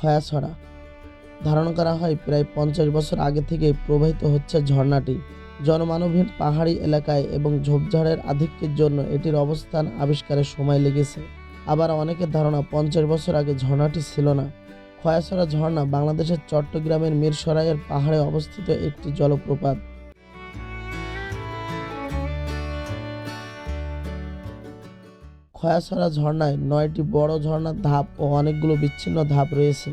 খয়াছড়া ধারণ করা হয় প্রায় পঞ্চাশ বছর আগে থেকে প্রবাহিত হচ্ছে ঝর্ণাটি। জনমানবহীন পাহাড়ি এলাকায় এবং ঝোপঝাড়ের আধিক্যের জন্য এটির অবস্থান আবিষ্কারের সময় লেগেছে। আবার অনেকের ধারণা পঞ্চাশ বছর আগে ঝর্ণাটি ছিল না। খয়াছড়া ঝর্ণা বাংলাদেশের চট্টগ্রামের মিরসরাইয়ের পাহাড়ে অবস্থিত একটি জলপ্রপাত। খয়াছড়া ঝর্ণায় নয়টি বড় ঝর্ণার ধাপ ও অনেকগুলো বিচ্ছিন্ন ধাপ রয়েছে।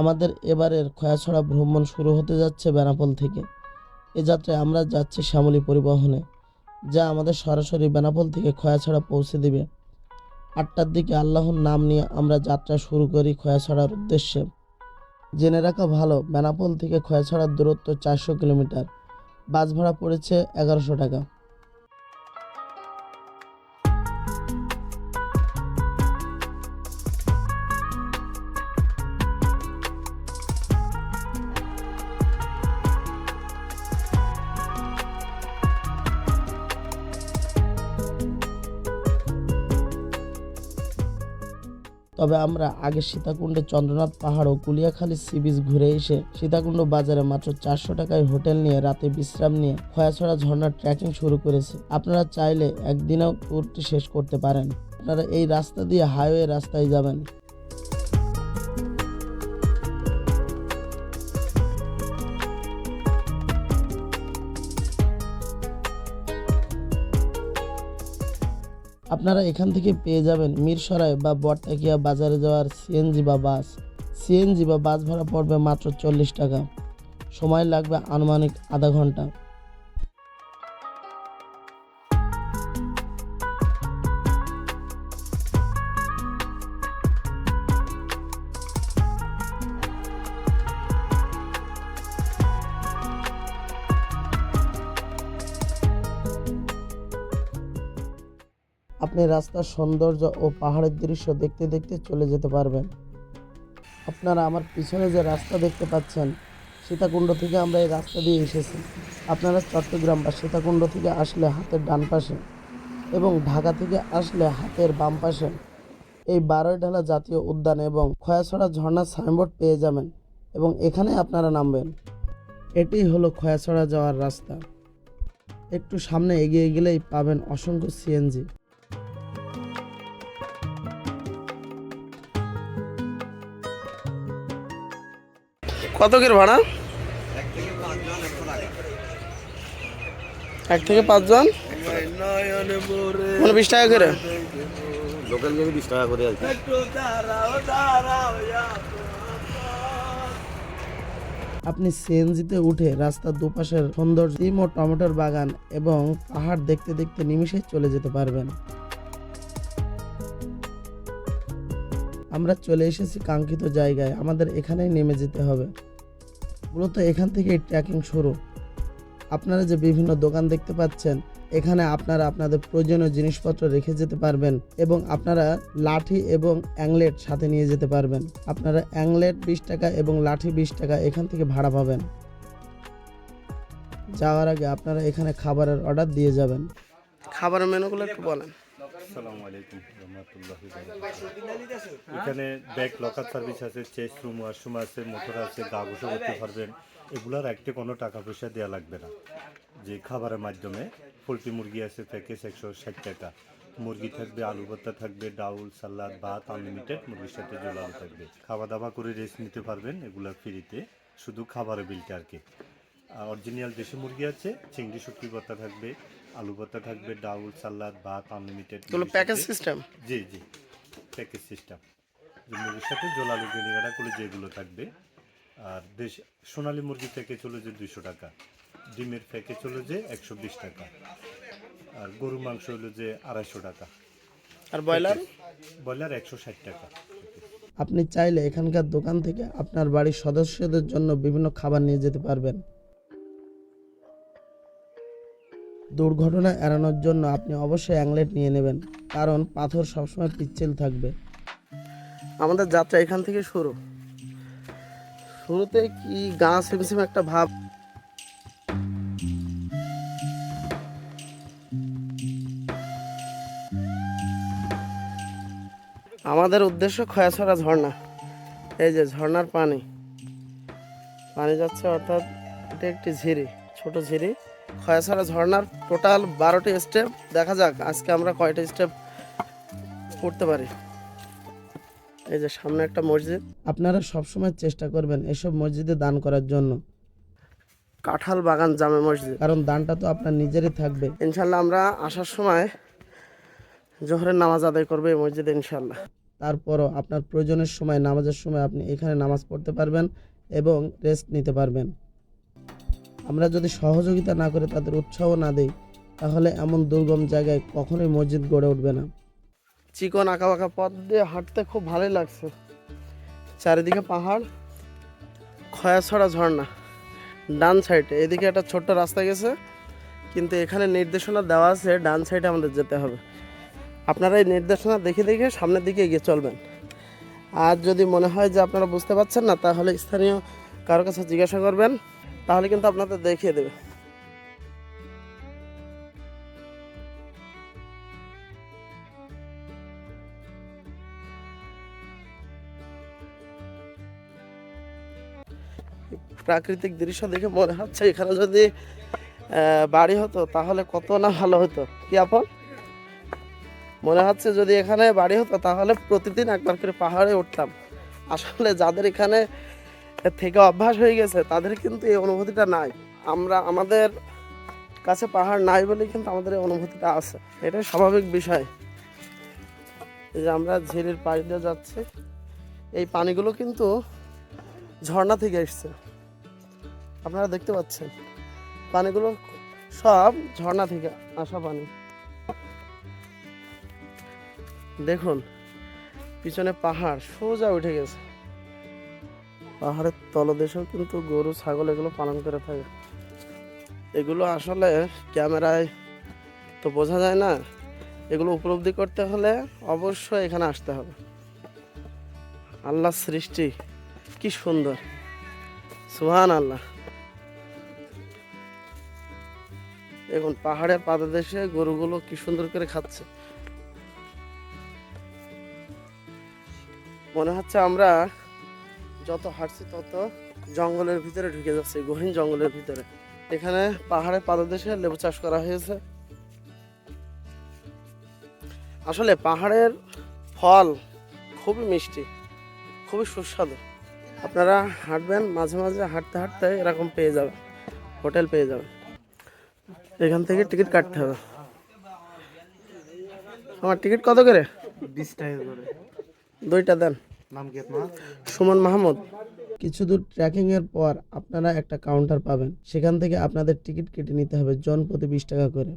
আমাদের এবারের খয়াছড়া ভ্রমণ শুরু হতে যাচ্ছে বেনাপোল থেকে। এ যাত্রায় আমরা যাচ্ছি শ্যামলী পরিবহনে। যা আমাদের সরাসরি বেনাপোল থেকে খয়াছড়া পৌঁছে দিবে। আটটার দিকে আল্লাহর নাম নিয়ে আমরা যাত্রা শুরু করি খয়াছড়ার উদ্দেশ্যে। জেনে রাখা ভালো, বেনাপোল থেকে খয়াছড়ার দূরত্ব চারশো কিলোমিটার। বাস ভাড়া পড়েছে এগারোশো টাকা। তবে আমরা আগে সীতাকুণ্ডে চন্দ্রনাথ পাহাড় ও কুলিয়াখালী সি বিচ ঘুরে এসে সীতাকুণ্ড বাজারে মাত্র চারশো টাকায় হোটেল নিয়ে রাতে বিশ্রাম নিয়ে খয়াছড়া ঝর্ণার ট্র্যাকিং শুরু করেছি। আপনারা চাইলে একদিনেও ট্যুরটি শেষ করতে পারেন। আপনারা এই রাস্তা দিয়ে হাইওয়ে রাস্তায় যাবেন। আপনারা এখান থেকে পেয়ে যাবেন মিরসরাই বা বটটাকিয়া বাজারে যাওয়ার সিএনজি বা বাস। সিএনজি বা বাস ভাড়া পড়বে মাত্র চল্লিশ টাকা। সময় লাগবে আনুমানিক আধা ঘণ্টা। আপনি রাস্তার সৌন্দর্য ও পাহাড়ের দৃশ্য দেখতে দেখতে চলে যেতে পারবেন। আপনারা আমার পিছনে যে রাস্তা দেখতে পাচ্ছেন, সীতাকুণ্ড থেকে আমরা এই রাস্তা দিয়ে এসেছি। আপনারা চট্টগ্রাম বা সীতাকুণ্ড থেকে আসলে হাতের ডান পাশে এবং ঢাকা থেকে আসলে হাতের বাম পাশে এই বারোই ঢালা জাতীয় উদ্যান এবং খয়াছড়া ঝর্ণা সাইনবোর্ড পেয়ে যাবেন এবং এখানে আপনারা নামবেন। এটি হলো খয়াছড়া যাওয়ার রাস্তা। একটু সামনে এগিয়ে গেলেই পাবেন অসংখ্য সিএনজি। কত করে ভাড়া? এক থেকে পাঁচজন? মানে বিশ টাকা করে? লোকাল গেলে বিশ টাকা করে আর আপনি সিএনজিতে উঠে রাস্তার দুপাশের সুন্দর সিম ও টমেটোর বাগান এবং পাহাড় দেখতে দেখতে নিমিষে চলে যেতে পারবেন। আমরা চলে এসেছি কাঙ্ক্ষিত জায়গায়। আমাদের এখানেই নেমে যেতে হবে। মূলত এখান থেকে ট্রেকিং শুরু। আপনারা যে বিভিন্ন দোকান দেখতে পাচ্ছেন এখানে আপনারা আপনাদের প্রয়োজনীয় জিনিসপত্র রেখে যেতে পারবেন এবং আপনারা লাঠি এবং অ্যাংলেট সাথে নিয়ে যেতে পারবেন। আপনারা অ্যাংলেট বিশ টাকা এবং লাঠি বিশ টাকা এখান থেকে ভাড়া পাবেন। যাওয়ার আগে আপনারা এখানে খাবারের অর্ডার দিয়ে যাবেন। খাবারের মেনুগুলো একটু বলেন। আসসালামু আলাইকুম। রহমতুল্লাহ এখানে ব্যাগ লকার সার্ভিস আছে চেস্ট রুম ওয়াশরুম আছে মোটর আছে গা ঘুষো করতে পারবেন। এগুলার একটা কোনো টাকা পয়সা দেওয়া লাগবে না। যে খাবারের মাধ্যমে পোলট্রি মুরগি আছে প্যাকেজ একশো ষাট টাকা। মুরগি থাকবে আলু ভর্তা থাকবে ডাউল সালাদ ভাত আনলিমিটেড মুরগির সাথে জোলাও থাকবে। খাওয়া দাওয়া করে রেস্ট নিতে পারবেন এগুলা ফ্রিতে শুধু খাবারের বিলটা আর কি। অরিজিনাল দেশি মুরগি আছে চিংড়ি শুটকি ভর্তা থাকবে আলু ভর্তা থাকবে ডাউল সালাদ ভাত আনলিমিটেড প্যাকেজ সিস্টেম জি জি প্যাকেজ সিস্টেম মুরগির সাথে জোলালু ভেনিগাটা করে যেগুলো থাকবে। আর দেশ সোনালী মুরগি প্যাকেজ হলো যে দুইশো টাকা। ডিমের প্যাকেজ হলো যে একশো বিশ টাকা। আর গরু মাংস হলো যে আড়াইশো টাকা। আর ব্রয়লার? ব্রয়লার একশো ষাট টাকা। আপনি চাইলে এখানকার দোকান থেকে আপনার বাড়ির সদস্যদের জন্য বিভিন্ন খাবার নিয়ে যেতে পারবেন। দুর্ঘটনা এড়ানোর জন্য আপনি অবশ্যই অ্যাংলেট নিয়ে নেবেন, কারণ পাথর সবসময় পিচ্ছিল থাকবে। আমাদের যাত্রা এখান থেকে শুরু। শুরুতে কি গা সিমসিম একটা ভাব? আমাদের উদ্দেশ্য খয়াছড়া ঝর্ণা। এই যে ঝর্ণার পানি। পানি যাচ্ছে অর্থাৎ এটা একটি ঝিরি। ছোট ঝিরি। খয়াছড়া ঝর্ণার টোটাল বারোটি স্টেপ দেখা যাক আজকে আমরা কয়টা স্টেপ করতে পারি। এই যে সামনে একটা মসজিদ। আপনারা সবসময় চেষ্টা করবেন এসব মসজিদে দান করার জন্য। কাঁঠাল বাগান জামে মসজিদ। কারণ দানটা তো আপনার নিজেরই থাকবে। ইনশাল্লাহ আমরা আসার সময় জোহরের নামাজ আদায় করব এই মসজিদে ইনশাল্লাহ। তারপরও আপনার প্রয়োজনের সময় নামাজের সময় আপনি এখানে নামাজ পড়তে পারবেন এবং রেস্ট নিতে পারবেন। আমরা যদি সহযোগিতা না করে তাদের উৎসাহ না দিই, তাহলে এমন দুর্গম জায়গায় কখনোই মসজিদ গড়ে উঠবে না। চিকন আঁকা বাঁকা পথ দিয়ে হাঁটতে খুব ভালোই লাগছে। চারিদিকে পাহাড়, খয়াছড়া ঝর্ণা, ডান সাইডে এদিকে একটা ছোট্ট রাস্তা গেছে, কিন্তু এখানে নির্দেশনা দেওয়া আছে, ডান সাইডে আমাদের যেতে হবে। আপনারা এই নির্দেশনা দেখে দেখে সামনের দিকে এগিয়ে চলবেন। আর যদি মনে হয় যে আপনারা বুঝতে পারছেন না, তাহলে স্থানীয় কারও কাছে জিজ্ঞাসা করবেন। তাহলে কিন্তু আপনাদের দেখিয়ে দেবে। প্রাকৃতিক দৃশ্য দেখে মনে হচ্ছে এখানে যদি বাড়ি হতো তাহলে কত না ভালো হতো। কি আপন মনে হচ্ছে যদি এখানে বাড়ি হতো তাহলে প্রতিদিন একবার করে পাহাড়ে উঠতাম। আসলে যাদের এখানে থেকে অভ্যাস হয়ে গেছে, তাদের কিন্তু এই অনুভূতিটা নাই। আমরা, আমাদের কাছে পাহাড় নাই বলে কিন্তু আমাদের এই অনুভূতিটা আছে। এটাই স্বাভাবিক বিষয়। যে আমরা ঝিরির পাশ দিয়ে যাচ্ছি, এই পানিগুলো কিন্তু ঝর্ণা থেকে এসছে। আপনারা দেখতে পাচ্ছেন, পানিগুলো সব ঝর্ণা থেকে আসা পানি। দেখুন, পিছনে পাহাড় সোজা উঠে গেছে। পাহাড়ের তলদেশেও কিন্তু গরু, ছাগল এগুলো পালন করে থাকে। এগুলো আসলে ক্যামেরায় তো বোঝা যায় না। এগুলো উপলব্ধি করতে হলে অবশ্যই এখানে আসতে হবে। আল্লাহ সৃষ্টি কি সুন্দর। সুহান আল্লাহ এখন পাহাড়ের পাদদেশে গরুগুলো কি সুন্দর করে খাচ্ছে। মনে হচ্ছে আমরা যত হাঁটছি তত জঙ্গলের ভিতরে ঢুকে যাচ্ছে গহীন জঙ্গলের ভিতরে। এখানে পাহাড়ের পাদদেশে লেবু চাষ করা হয়েছে। আসলে পাহাড়ের ফল খুবই মিষ্টি খুবই সুস্বাদু। আপনারা হাঁটবেন মাঝে মাঝে হাঁটতে হাঁটতে এরকম পেয়ে যাবেন হোটেল পেয়ে যাবেন। এখান থেকে টিকিট কাটতে হবে। আমার টিকিট কত করে? বিশ টাকা করে। দুইটা দেন। সুমন মাহমুদ। কিছু দূর ট্রেকিং এর পর আপনারা একটা কাউন্টার পাবেন। সেখান থেকে আপনাদের টিকিট কেটে নিতে হবে জন প্রতি বিশ টাকা করে।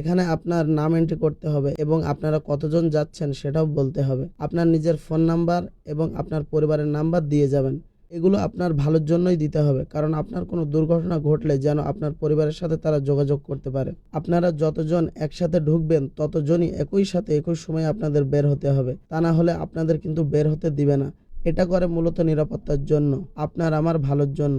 এখানে আপনার নাম এন্ট্রি করতে হবে এবং আপনারা কতজন যাচ্ছেন সেটাও বলতে হবে। আপনার নিজের ফোন নাম্বার এবং আপনার পরিবারের নাম্বার দিয়ে যাবেন। এগুলো আপনার ভালোর জন্যই দিতে হবে। কারণ আপনার কোনো দুর্ঘটনা ঘটলে যেন আপনার পরিবারের সাথে তারা যোগাযোগ করতে পারে। আপনারা যতজন একসাথে ঢুকবেন, ততজনই একই সাথে একই সময় আপনাদের বের হতে হবে। তা না হলে আপনাদের কিন্তু বের হতে দিবে না। এটা করে মূলত নিরাপত্তার জন্য, আপনার আমার ভালোর জন্য।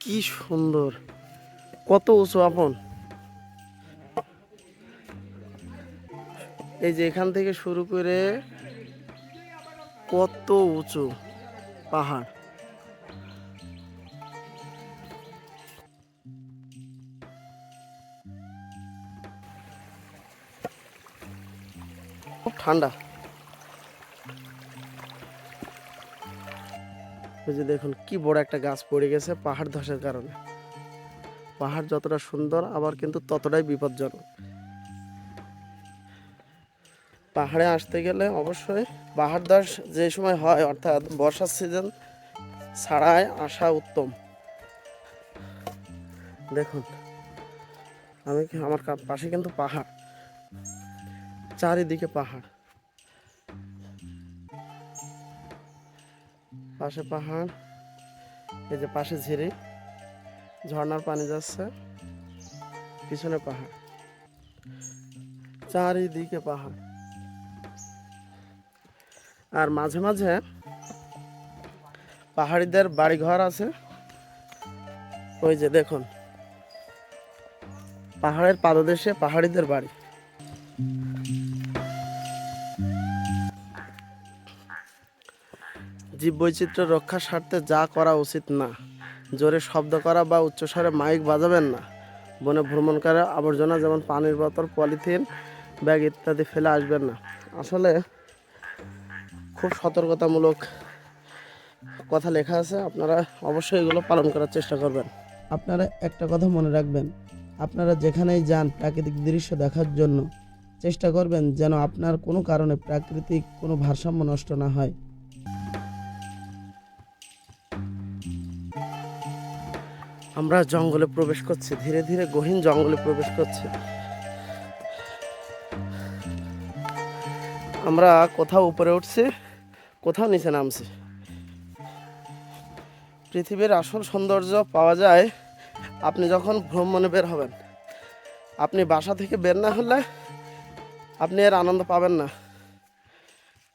কি সুন্দর। কত উঁচু আপন? এই যে এখান থেকে শুরু করে কত উঁচু পাহাড়। খুব ঠান্ডা। এই যে দেখুন কি বড় একটা গাছ পড়ে গেছে পাহাড় ধসের কারণে। পাহাড় যতটা সুন্দর, আবার কিন্তু ততটাই বিপজ্জনক। পাহাড়ে আসতে গেলে অবশ্যই পাহাড় ধস যে সময় হয়, অর্থাৎ বর্ষার সিজন ছাড়াই আসা উত্তম। দেখুন, আমি আমার পাশে কিন্তু পাহাড়। চারিদিকে পাহাড়। পাশে পাহাড়, এই যে পাশে ঝিরি ঝর্নার পানি যাচ্ছে, পিছনে পাহাড়। চারিদিকে পাহাড়। আর মাঝে মাঝে পাহাড়িদের বাড়ি ঘর আছে। ওই যে দেখুন, পাহাড়ের পাদদেশে পাহাড়িদের বাড়ি। জীব বৈচিত্র্য রক্ষার স্বার্থে যা করা উচিত না, জোরে শব্দ করা বা উচ্চস্বরে মাইক বাজাবেন না। বনে ভ্রমণ করে আবর্জনা যেমন পানির বোতল, পলিথিন, ব্যাগ ইত্যাদি ফেলে আসবেন না। আসলে খুব সতর্কতামূলক কথা লেখা আছে আপনারা অবশ্যই এগুলো পালন করার চেষ্টা করবেন। আপনারা একটা কথা মনে রাখবেন আপনারা যেখানেই যান প্রাকৃতিক দৃশ্য দেখার জন্য চেষ্টা করবেন যেন আপনার কোনো কারণে প্রাকৃতিক কোনো ভারসাম্য নষ্ট না হয়। আমরা জঙ্গলে প্রবেশ করছি ধীরে ধীরে গহীন জঙ্গলে প্রবেশ করছি। আমরা কোথাও উপরে উঠছি, কোথাও নিচে নামছি। পৃথিবীর আসল সৌন্দর্য পাওয়া যায় আপনি যখন ভ্রমণে বের হবেন। আপনি বাসা থেকে বের না হলে আপনি এর আনন্দ পাবেন না।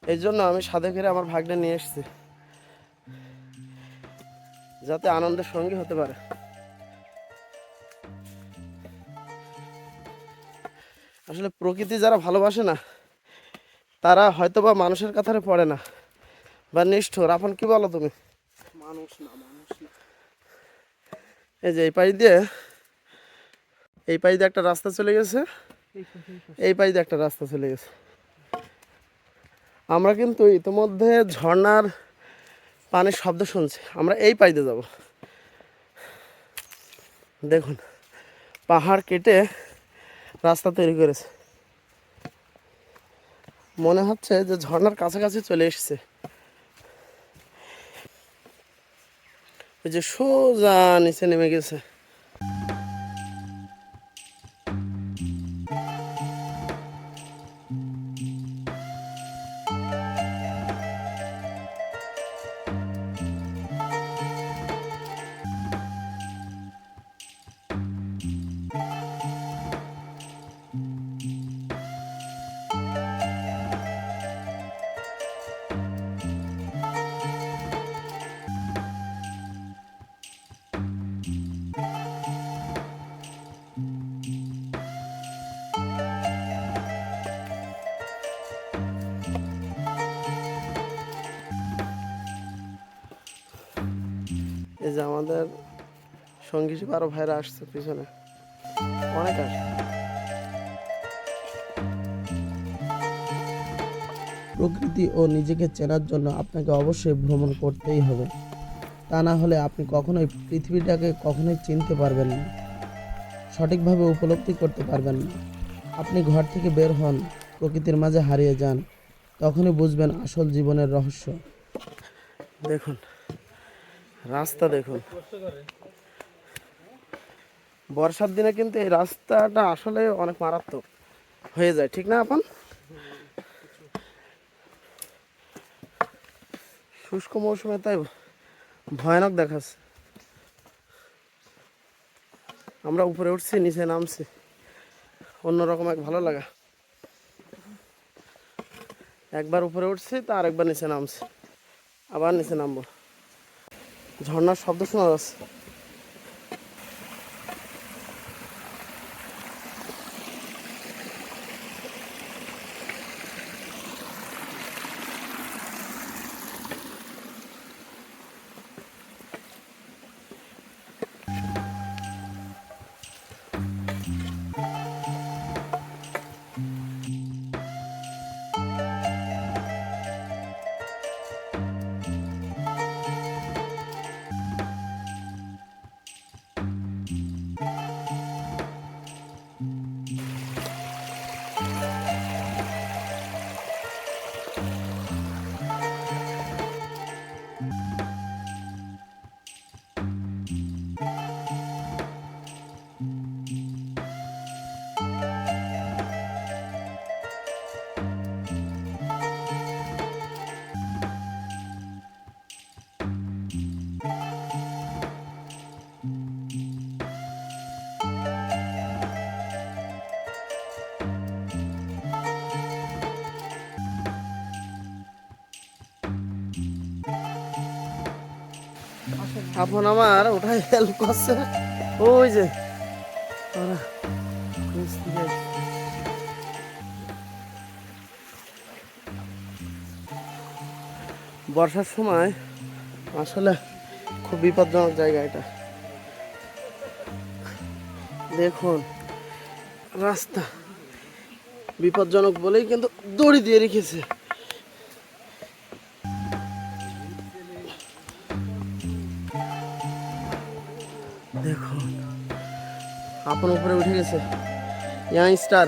এই জন্য আমি সাথে করে আমার ভাগ্নে নিয়ে এসেছি, যাতে আনন্দের সঙ্গী হতে পারে। আসলে প্রকৃতি যারা ভালোবাসে না তারা হয়তো বা মানুষের কাতারে পড়ে না। বা নিষ্ঠুর। আপন কি বলো তুমি? মানুষ না মানুষ না। এই যে এই পাশ দিয়ে এই পাশ দিয়ে একটা রাস্তা চলে গেছে। এই পাশ দিয়ে একটা রাস্তা চলে গেছে। আমরা কিন্তু ইতিমধ্যে ঝর্ণার পানির শব্দ শুনছি। আমরা এই পাশ দিয়ে যাব। দেখুন পাহাড় কেটে রাস্তা তৈরি করেছে। মনে হচ্ছে যে ঝর্নার কাছাকাছি চলে এসছে। ওই যে সোজা নিচে নেমে গেছে। যে আমাদের সঙ্গী হিসেবে আরও ভাইরা আসছে পিছনে। অনেক আসছে প্রকৃতি ও নিজেকে চেনার জন্য আপনাকে অবশ্যই ভ্রমণ করতেই হবে। তা না হলে আপনি কখনোই পৃথিবীটাকে কখনোই চিনতে পারবেন না। সঠিকভাবে উপলব্ধি করতে পারবেন না। আপনি ঘর থেকে বের হন প্রকৃতির মাঝে হারিয়ে যান তখনই বুঝবেন আসল জীবনের রহস্য। দেখুন রাস্তা দেখুন। বর্ষার দিনে কিন্তু এই রাস্তাটা আসলে অনেক মারাত্মক হয়ে যায়, ঠিক না আপন? শুষ্ক মৌসুমে তাই ভয়ানক দেখাচ্ছে। আমরা উপরে উঠছি, নিচে নামছি। অন্যরকম এক ভালো লাগা। একবার উপরে উঠছি তো আরেকবার নিচে নামছি। আবার নিচে নামবো। ঝর্ণার শব্দ শোনা যাচ্ছে। আপন আমার ওটাই হেল্প করছে। ওই যে। বর্ষার সময় আসলে খুব বিপজ্জনক জায়গা এটা। দেখুন, রাস্তা বিপজ্জনক বলেই কিন্তু দড়ি দিয়ে রেখেছে। দেখুন। আপন উপরে উঠে গেছে। ইয়াংস্টার।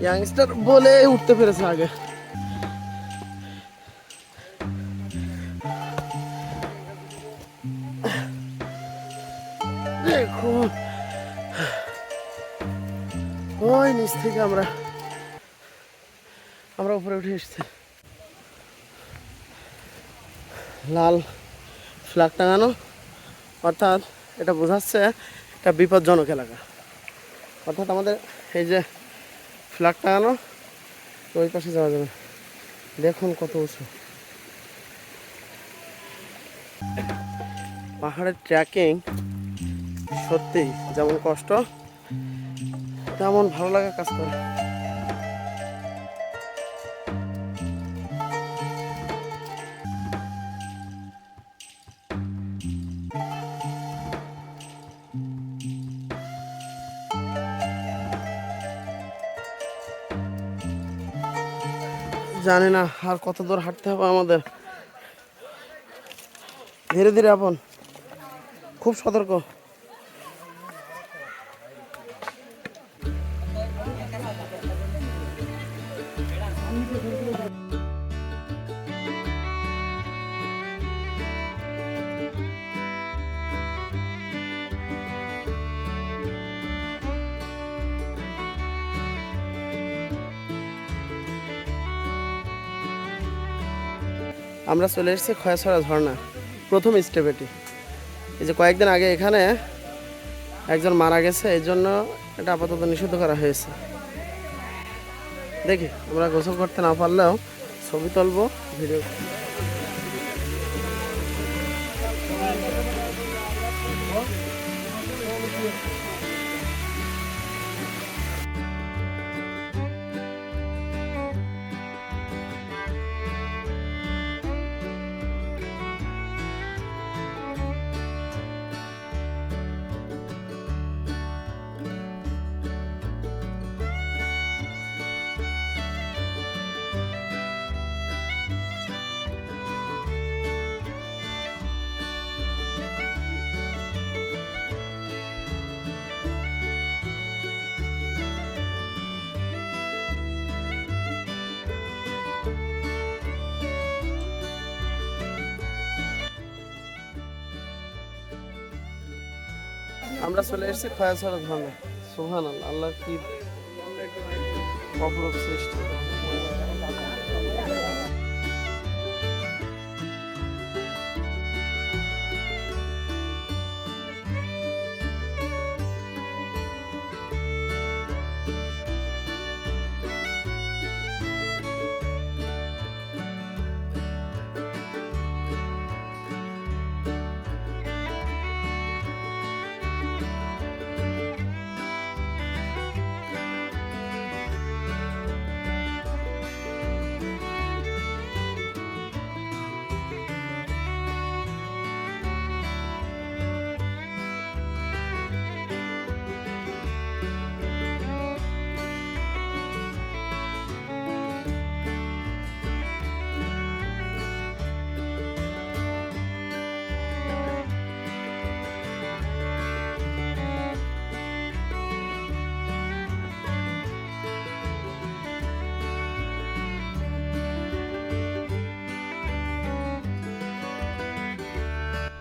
ইয়াংস্টার বলে উঠতে পেরেছে আগে। দেখুন। ওই নিচ থেকে আমরা আমরা উপরে উঠে এসেছি। লাল ফ্ল্যাগ টাঙানো, অর্থাৎ এটা বোঝাচ্ছে এটা বিপজ্জনক এলাকা। অর্থাৎ আমাদের এই যে ফ্ল্যাগ টাঙানো ওই পাশে যাওয়া যাবে। দেখুন কত উঁচু। পাহাড়ের ট্রেকিং সত্যি যেমন কষ্ট, তেমন ভালো লাগা কাজ করে। জানি না আর কত দূর হাঁটতে হবে আমাদের। ধীরে ধীরে আপন। খুব সতর্ক। আমরা চলে এসেছি খয়াছড়া ঝর্ণা, প্রথম স্টেপ এটি। এই যে কয়েকদিন আগে এখানে একজন মারা গেছে, এই জন্য এটা আপাতত নিষিদ্ধ করা হয়েছে। দেখি, আমরা গোসল করতে না পারলেও ছবি তুলবো ভিডিও আমরা চলে এসেছি খয়াছড়া ধর্মে। সোহান আল্লাহ আল্লাহ কি অপরূপ সৃষ্টি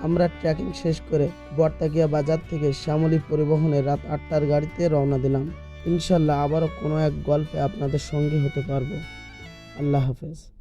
আমরা ট্রেকিং শেষ করে বর্তাকিয়া বাজার থেকে শ্যামলী পরিবহনে রাত আটটার গাড়িতে রওনা দিলাম। ইনশাল্লাহ আবারও কোনো এক গল্পে আপনাদের সঙ্গে হতে পারব। আল্লাহ হাফেজ।